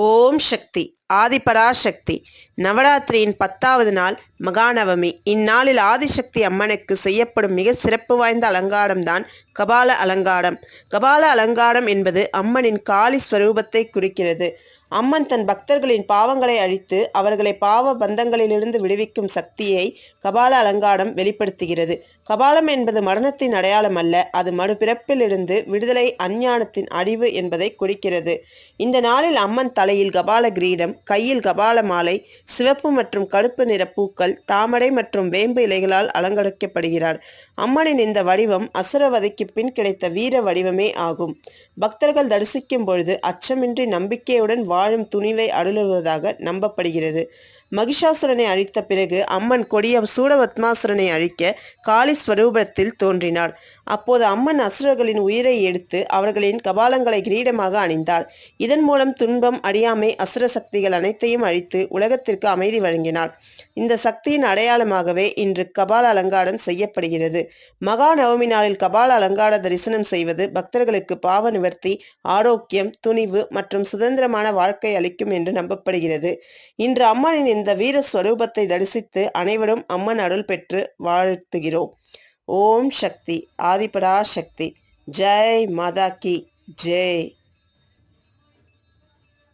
ஓம் சக்தி ஆதிபராசக்தி. நவராத்திரியின் பத்தாவது நாள் மகாநவமி. இந்நாளில் ஆதிசக்தி அம்மனுக்கு செய்யப்படும் மிக சிறப்பு வாய்ந்த அலங்காரம்தான் கபால அலங்காரம். கபால அலங்காரம் என்பது அம்மனின் காளி ஸ்வரூபத்தை குறிக்கிறது. அம்மன் தன் பக்தர்களின் பாவங்களை அழித்து அவர்களை பாவ பந்தங்களிலிருந்து விடுவிக்கும் சக்தியை கபால அலங்காரம் வெளிப்படுத்துகிறது. கபாலம் என்பது மரணத்தின் அடையாளம் அல்ல அது மறுபிறப்பிலிருந்து விடுதலை அஞ்ஞானத்தின் அழிவு என்பதை குறிக்கிறது. இந்த நாளில் அம்மன் தலையில் கபால கிரீடம் கையில் கபால மாலை சிவப்பு மற்றும் கருப்பு நிற பூக்கள் தாமரை மற்றும் வேம்பு இலைகளால் அலங்கரிக்கப்படுகிறார். அம்மனின் இந்த வடிவம் அசுரவதைக்கு பின் கிடைத்த வீர வடிவமே ஆகும். பக்தர்கள் தரிசிக்கும் பொழுது அச்சமின்றி நம்பிக்கையுடன் வாழும் துணிவை அருளுவதாக நம்பப்படுகிறது. மகிஷாசுரனை அழித்த பிறகு அம்மன் கொடிய சூடபத்மாசுரனை அழிக்க காளி ஸ்வரூபத்தில் தோன்றினார் அப்போது அம்மன் அசுரர்களின் உயிரை எடுத்து அவர்களின் கபாலங்களை கிரீடமாக அணிந்தார் இதன் மூலம் துன்பம் அறியாமை அசுர சக்திகள் அனைத்தையும் அழித்து உலகத்திற்கு அமைதி வழங்கினார் இந்த சக்தியின் அடையாளமாகவே இன்று கபால அலங்காரம் செய்யப்படுகிறது. மகா நவமி நாளில் கபால அலங்கார தரிசனம் செய்வது பக்தர்களுக்கு பாவ நிவர்த்தி ஆரோக்கியம் துணிவு மற்றும் சுதந்திரமான வாழ்க்கை அளிக்கும் என்று நம்பப்படுகிறது. இன்று அம்மனின் இந்த வீர ஸ்வரூபத்தை தரிசித்து அனைவரும் அம்மன் அருள் பெற்று வாழ்த்துகிறோம். ஓம் சக்தி ஆதிபரா சக்தி ஜெய் மாதா கி ஜெய்.